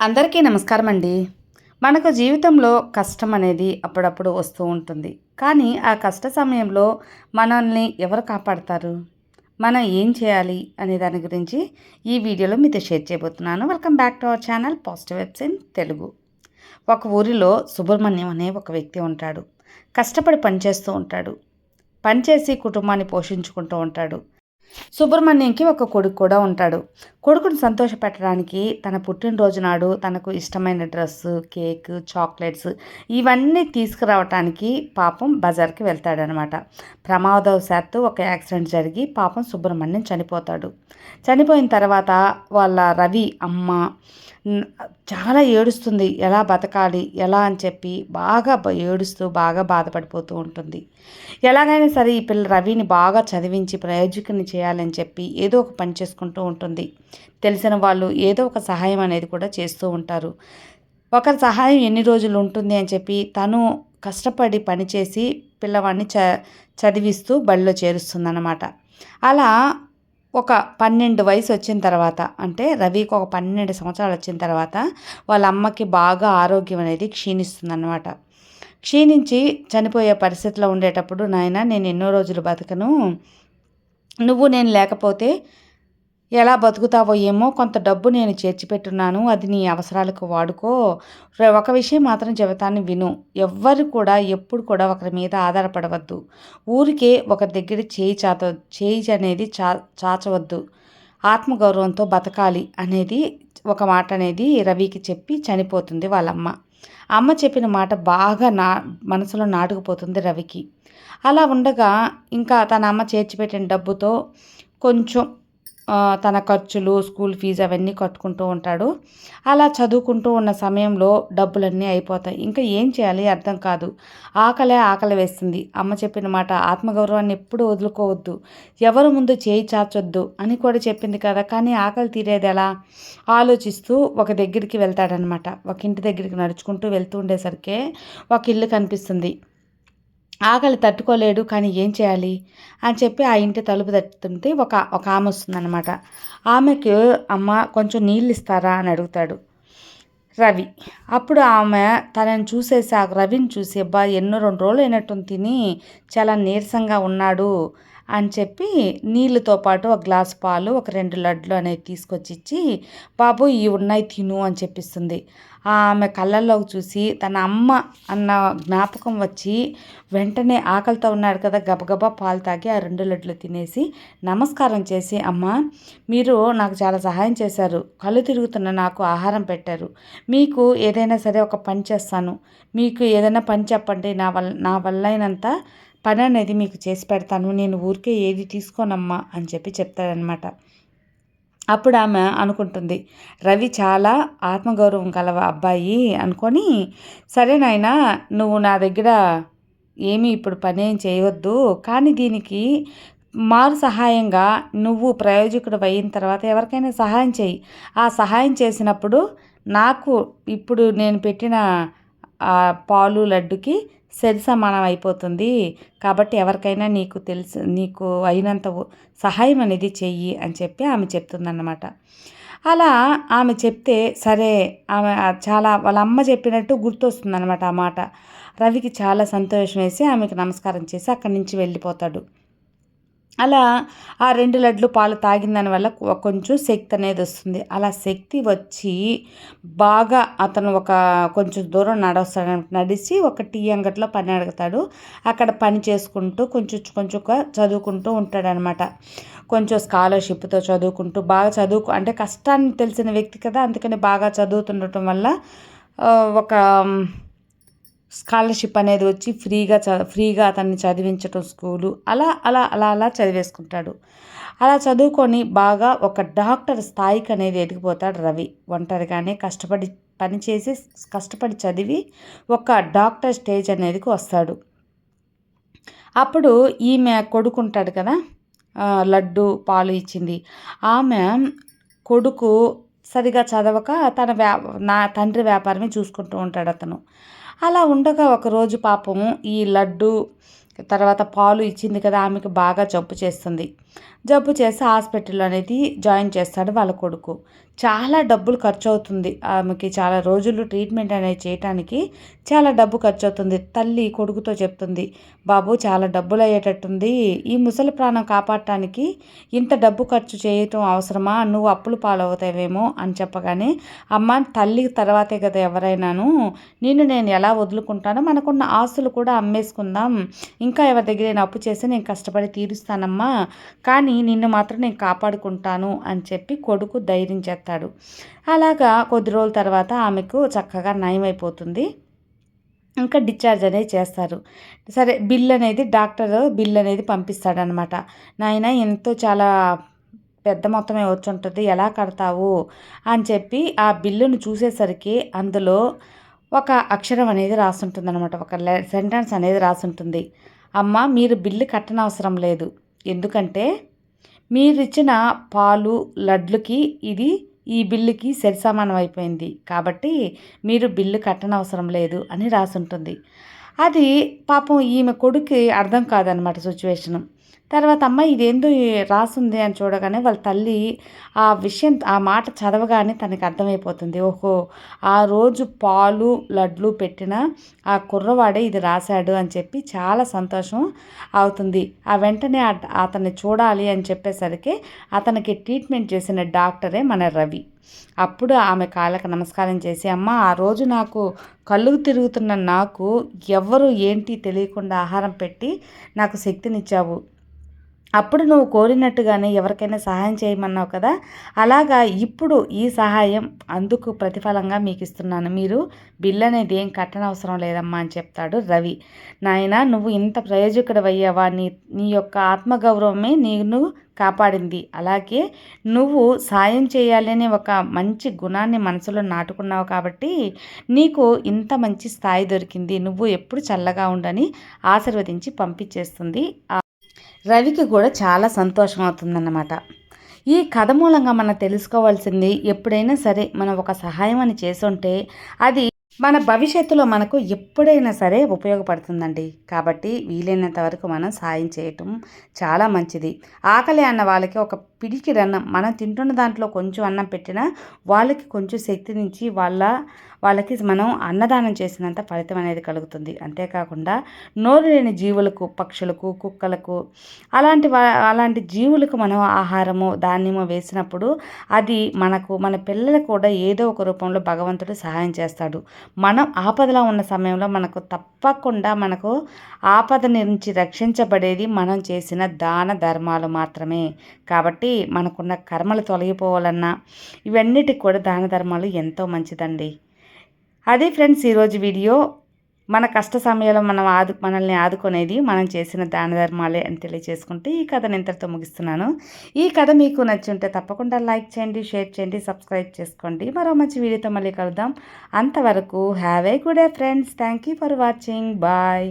అందరికీ నమస్కారం అండి మనకు జీవితంలో కష్టం అనేది అప్పుడప్పుడు వస్తూ ఉంటుంది. కానీ ఆ కష్ట సమయంలో మనల్ని ఎవరు కాపాడతారు? మనం ఏం చేయాలి అనే దాని గురించి ఈ వీడియోలో మీతో షేర్ చేయబోతున్నాను. Welcome back to our channel positive vibes in Telugu. ఒక ఊరిలో సుబ్రహ్మణ్యం అనే ఒక వ్యక్తి ఉంటాడు. కష్టపడి పనిచేస్తూ ఉంటాడు. పనిచేసి కుటుంబాన్ని పోషించుకుంటూ ఉంటాడు. సుబ్రహ్మణ్యంకి ఒక కొడుకు కూడా ఉంటాడు. కొడుకును సంతోషపెట్టడానికి తన పుట్టినరోజు నాడు తనకు ఇష్టమైన డ్రెస్సు కేక్ చాక్లెట్స్ ఇవన్నీ తీసుకురావటానికి పాపం బజార్కి వెళ్తాడనమాట. ప్రమాదవశాత్తు ఒక యాక్సిడెంట్ జరిగి పాపం సుబ్రహ్మణ్యం చనిపోతాడు. చనిపోయిన తర్వాత వాళ్ళ రవి అమ్మ చాలా ఏడుస్తుంది. ఎలా బతకాలి? ఎలా అని చెప్పి బాగా ఏడుస్తూ బాగా బాధపడిపోతూ ఉంటుంది. ఎలాగైనా సరే ఈ పిల్ల రవిని బాగా చదివించి ప్రయోజకుని చేయాలని చెప్పి ఏదో ఒక పని చేసుకుంటూ ఉంటుంది. తెలిసిన వాళ్ళు ఏదో ఒక సహాయం అనేది కూడా చేస్తూ ఉంటారు. ఒకరి సహాయం ఎన్ని రోజులు ఉంటుంది అని చెప్పి తను కష్టపడి పనిచేసి పిల్లవాడిని చ చదివిస్తూ బడిలో చేరుస్తుందన్నమాట. అలా ఒక పన్నెండు వయసు వచ్చిన తర్వాత అంటే రవికి ఒక పన్నెండు సంవత్సరాలు వచ్చిన తర్వాత వాళ్ళ అమ్మకి బాగా ఆరోగ్యం అనేది క్షీణిస్తుందన్నమాట. క్షీణించి చనిపోయే పరిస్థితిలో ఉండేటప్పుడు నాయన నేను ఎన్నో రోజులు బతకను. నువ్వు నేను లేకపోతే ఎలా బతుకుతావో ఏమో కొంత డబ్బు నేను చేర్చిపెట్టున్నాను అది నీ అవసరాలకు వాడుకో. ఒక విషయం మాత్రం చెబుతాను విను. ఎవ్వరు కూడా ఎప్పుడు కూడా ఒకరి మీద ఆధారపడవద్దు. ఊరికే ఒకరి దగ్గర చేయి చాత చేయి అనేది చా చాచవద్దు. ఆత్మగౌరవంతో బతకాలి అనేది ఒక మాట అనేది రవికి చెప్పి చనిపోతుంది వాళ్ళమ్మ. అమ్మ చెప్పిన మాట బాగా నా మనసులో నాటుకుపోతుంది రవికి. అలా ఉండగా ఇంకా తన అమ్మ చేర్చిపెట్టిన డబ్బుతో కొంచెం తన ఖర్చులు స్కూల్ ఫీజు అవన్నీ కట్టుకుంటూ ఉంటాడు. అలా చదువుకుంటూ ఉన్న సమయంలో డబ్బులన్నీ అయిపోతాయి. ఇంకా ఏం చేయాలి అర్థం కాదు. ఆకలే ఆకలి వేస్తుంది. అమ్మ చెప్పిన మాట ఆత్మగౌరవాన్ని ఎప్పుడు వదులుకోవద్దు. ఎవరు ముందు చేయి చాచొద్దు అని కూడా చెప్పింది కదా. కానీ ఆకలి తీరేది ఎలా? ఆలోచిస్తూ ఒక దగ్గరికి వెళ్తాడనమాట. ఒక ఇంటి దగ్గరికి నడుచుకుంటూ వెళ్తూ ఉండేసరికి ఒక ఇల్లు కనిపిస్తుంది. ఆకలి తట్టుకోలేడు కానీ ఏం చేయాలి? అని చెప్పి ఆ ఇంటి తలుపు తట్టుతుంటే ఒక ఒక ఆమె వస్తుందన్నమాట. ఆమెకి అమ్మ కొంచెం నీళ్ళు ఇస్తారా అని అడుగుతాడు రవి. అప్పుడు ఆమె తనని చూసేసి ఆ రవిని చూసి అబ్బా ఎన్నో రెండు రోజులు అయినట్టు తిని చాలా నీరసంగా ఉన్నాడు అని చెప్పి నీళ్ళతో పాటు ఒక గ్లాస్ పాలు ఒక రెండు లడ్లు అనేవి తీసుకొచ్చి ఇచ్చి బాబు ఇవి ఉన్నాయి తిను అని చెప్పిస్తుంది. ఆమె కళ్ళల్లోకి చూసి తన అమ్మ అన్న జ్ఞాపకం వచ్చి వెంటనే ఆకలితో ఉన్నాడు కదా గబగబా పాలు తాగి ఆ రెండు లడ్లు తినేసి నమస్కారం చేసి అమ్మ మీరు నాకు చాలా సహాయం చేశారు. కళ్ళు తిరుగుతున్న నాకు ఆహారం పెట్టారు. మీకు ఏదైనా సరే ఒక పని చేస్తాను. మీకు ఏదైనా పని చెప్పండి. నా వల్ల నా వల్లైనంత పని అనేది మీకు చేసి పెడతాను నేను ఊరికే ఏది తీసుకోనమ్మా అని చెప్పి చెప్తాడనమాట అప్పుడు ఆమె అనుకుంటుంది రవి చాలా ఆత్మగౌరవం కలవ అబ్బాయి అనుకొని సరే నాయనా నువ్వు నా దగ్గర ఏమీ ఇప్పుడు పని ఏం చేయవద్దు కానీ దీనికి మారు సహాయంగా నువ్వు ప్రయోజకుడు అయిన తర్వాత ఎవరికైనా సహాయం చేయి. ఆ సహాయం చేసినప్పుడు నాకు ఇప్పుడు నేను పెట్టిన పాలు లడ్డుకి సరి సమానం అయిపోతుంది. కాబట్టి ఎవరికైనా నీకు తెలుసు నీకు అయినంత సహాయం అనేది చెయ్యి అని చెప్పి ఆమె చెప్తుందన్నమాట. అలా ఆమె చెప్తే సరే ఆమె చాలా వాళ్ళ అమ్మ చెప్పినట్టు గుర్తొస్తుందన్నమాట ఆ మాట. రవికి చాలా సంతోషం వేసి ఆమెకు నమస్కారం చేసి అక్కడి నుంచి వెళ్ళిపోతాడు. అలా ఆ రెండు లడ్లు పాలు తాగిన దానివల్ల కొంచెం శక్తి అనేది వస్తుంది. అలా శక్తి వచ్చి బాగా అతను ఒక కొంచెం దూరం నడుస్తాడు నడిచి ఒక టీ అంగట్లో పని అడుగుతాడు. అక్కడ పని చేసుకుంటూ కొంచెం కొంచెం చదువుకుంటూ ఉంటాడనమాట. కొంచెం స్కాలర్షిప్తో చదువుకుంటూ బాగా చదువుకు అంటే కష్టాన్ని తెలిసిన వ్యక్తి కదా అందుకని బాగా చదువుతుండటం వల్ల ఒక స్కాలర్షిప్ అనేది వచ్చి ఫ్రీగా చ ఫ్రీగా అతన్ని చదివించటం స్కూలు. అలా అలా అలా అలా చదివేసుకుంటాడు. అలా చదువుకొని బాగా ఒక డాక్టర్ స్థాయికి అనేది ఎదిగిపోతాడు రవి. ఒంటరిగానే కష్టపడి పనిచేసి కష్టపడి చదివి ఒక డాక్టర్ స్టేజ్ అనేదికి వస్తాడు. అప్పుడు ఈమె కొడుకుంటాడు కదా లడ్డు పాలు ఇచ్చింది. ఆమె కొడుకు సరిగా చదవక తన వ్యా నా తండ్రి వ్యాపారమే చూసుకుంటూ ఉంటాడు అతను. అలా ఉండగా ఒకరోజు పాపము ఈ లడ్డు తర్వాత పాలు ఇచ్చింది కదా ఆమెకు బాగా జబ్బు చేస్తుంది. జబ్బు చేస్తే హాస్పిటల్ అనేది జాయిన్ చేస్తాడు వాళ్ళ కొడుకు. చాలా డబ్బులు ఖర్చు అవుతుంది ఆమెకి చాలా రోజులు ట్రీట్మెంట్ అనేది చేయటానికి చాలా డబ్బు ఖర్చు అవుతుంది తల్లి కొడుకుతో చెప్తుంది బాబు చాలా డబ్బులు అయ్యేటట్టుంది ఈ ముసలి ప్రాణం కాపాడటానికి ఇంత డబ్బు ఖర్చు చేయటం అవసరమా? నువ్వు అప్పులు పాలవుతావేమో అని చెప్పగానే అమ్మ తల్లి తర్వాతే కదా ఎవరైనాను. నిన్ను నేను ఎలా వదులుకుంటానో మనకున్న ఆస్తులు కూడా అమ్మేసుకుందాం. ఇంకా ఎవరి దగ్గర నేను అప్పు చేసి నేను కష్టపడి తీరుస్తానమ్మా. కానీ నిన్ను మాత్రం నేను కాపాడుకుంటాను అని చెప్పి కొడుకు ధైర్యం చేస్తాను చేస్తాడు అలాగా కొద్ది రోజుల తర్వాత ఆమెకు చక్కగా నయమైపోతుంది. ఇంకా డిశ్చార్జ్ అనేది చేస్తారు. సరే బిల్ అనేది డాక్టర్ బిల్ అనేది పంపిస్తాడనమాట. నాయన ఎంతో చాలా పెద్ద మొత్తమే వచ్చి ఉంటుంది ఎలా కడతావు? అని చెప్పి ఆ బిల్లును చూసేసరికి అందులో ఒక అక్షరం అనేది రాసుంటుంది అనమాట ఒక సెంటెన్స్ అనేది రాసుంటుంది. అమ్మ మీరు బిల్లు కట్టనవసరం లేదు. ఎందుకంటే మీరు ఇచ్చిన పాలు లడ్లుకి ఇది ఈ బిల్లుకి సరిసమానం అయిపోయింది. కాబట్టి మీరు బిల్లు కట్టనవసరం లేదు అని రాసుంటుంది. అది పాపం ఈమె కొడుకు అర్థం కాదనమాట సిచ్యువేషను. తర్వాత అమ్మ ఇదేందో రాసుంది అని చూడగానే వాళ్ళ తల్లి ఆ విషయం ఆ మాట చదవగానే తనకి అర్థమైపోతుంది. ఓహో ఆ రోజు పాలు లడ్లు పెట్టిన ఆ కుర్రవాడే ఇది రాశాడు అని చెప్పి చాలా సంతోషం అవుతుంది. ఆ వెంటనే అతన్ని చూడాలి అని చెప్పేసరికి అతనికి ట్రీట్మెంట్ చేసిన డాక్టరే మన రవి. అప్పుడు ఆమె కాళ్ళకు నమస్కారం చేసి అమ్మ ఆ రోజు నాకు కళ్ళు తిరుగుతున్న నాకు ఎవరు ఏంటి తెలియకుండా ఆహారం పెట్టి నాకు శక్తినిచ్చావు. అప్పుడు నువ్వు కోరినట్టుగానే ఎవరికైనా సహాయం చేయమన్నావు కదా? అలాగా ఇప్పుడు ఈ సహాయం అందుకు ప్రతిఫలంగా మీకు ఇస్తున్నాను. మీరు బిల్ అనేది ఏం కట్టనవసరం లేదమ్మా అని చెప్తాడు రవి. నాయన నువ్వు ఇంత ప్రయోజకుడు అయ్యావా నీ నీ యొక్క ఆత్మగౌరవమే నేను కాపాడింది. అలాగే నువ్వు సాయం చేయాలి అనే ఒక మంచి గుణాన్ని మనసులో నాటుకున్నావు కాబట్టి నీకు ఇంత మంచి స్థాయి దొరికింది. నువ్వు ఎప్పుడు చల్లగా ఉండని ఆశీర్వదించి పంపించేస్తుంది. రవికి కూడా చాలా సంతోషం అవుతుందన్నమాట ఈ కథ మూలంగా మనం తెలుసుకోవాల్సింది ఎప్పుడైనా సరే మనం ఒక సహాయం అని చేసుంటే అది మన భవిష్యత్తులో మనకు ఎప్పుడైనా సరే ఉపయోగపడుతుందండి. కాబట్టి వీలైనంత వరకు మనం సాయం చేయటం చాలా మంచిది. ఆకలి అన్న వాళ్ళకి ఒక పిడికిడన్నం మనం తింటున్న దాంట్లో కొంచెం అన్నం పెట్టినా వాళ్ళకి కొంచెం శక్తినిచ్చి వాళ్ళ వాళ్ళకి మనం అన్నదానం చేసినంత ఫలితం అనేది కలుగుతుంది. అంతేకాకుండా నోరు లేని జీవులకు పక్షులకు కుక్కలకు అలాంటి అలాంటి జీవులకు మనం ఆహారము ధాన్యము వేసినప్పుడు అది మనకు మన పిల్లలకు కూడా ఏదో ఒక రూపంలో భగవంతుడు సహాయం చేస్తాడు. మనం ఆపదలో ఉన్న సమయంలో మనకు తప్పకుండా మనకు ఆపద నుంచి రక్షించబడేది మనం చేసిన దాన ధర్మాలు మాత్రమే. కాబట్టి మనకున్న కర్మలు తొలగిపోవాలన్నా ఇవన్నిటికి కూడా దాన ధర్మాలు ఎంతో మంచిదండి. అది ఫ్రెండ్స్ ఈరోజు వీడియో మన కష్ట సమయంలో మనం ఆదు మనల్ని ఆదుకునేది మనం చేసిన దాన ధర్మాలే అని తెలియజేసుకుంటే ఈ కథను ఇంతటితో ముగిస్తున్నాను. ఈ కథ మీకు నచ్చి ఉంటే తప్పకుండా లైక్ చేయండి షేర్ చేయండి సబ్స్క్రైబ్ చేసుకోండి. మరో మంచి వీడియోతో మళ్ళీ కలుద్దాం. అంతవరకు have a good a friends. Thank you for watching. Bye.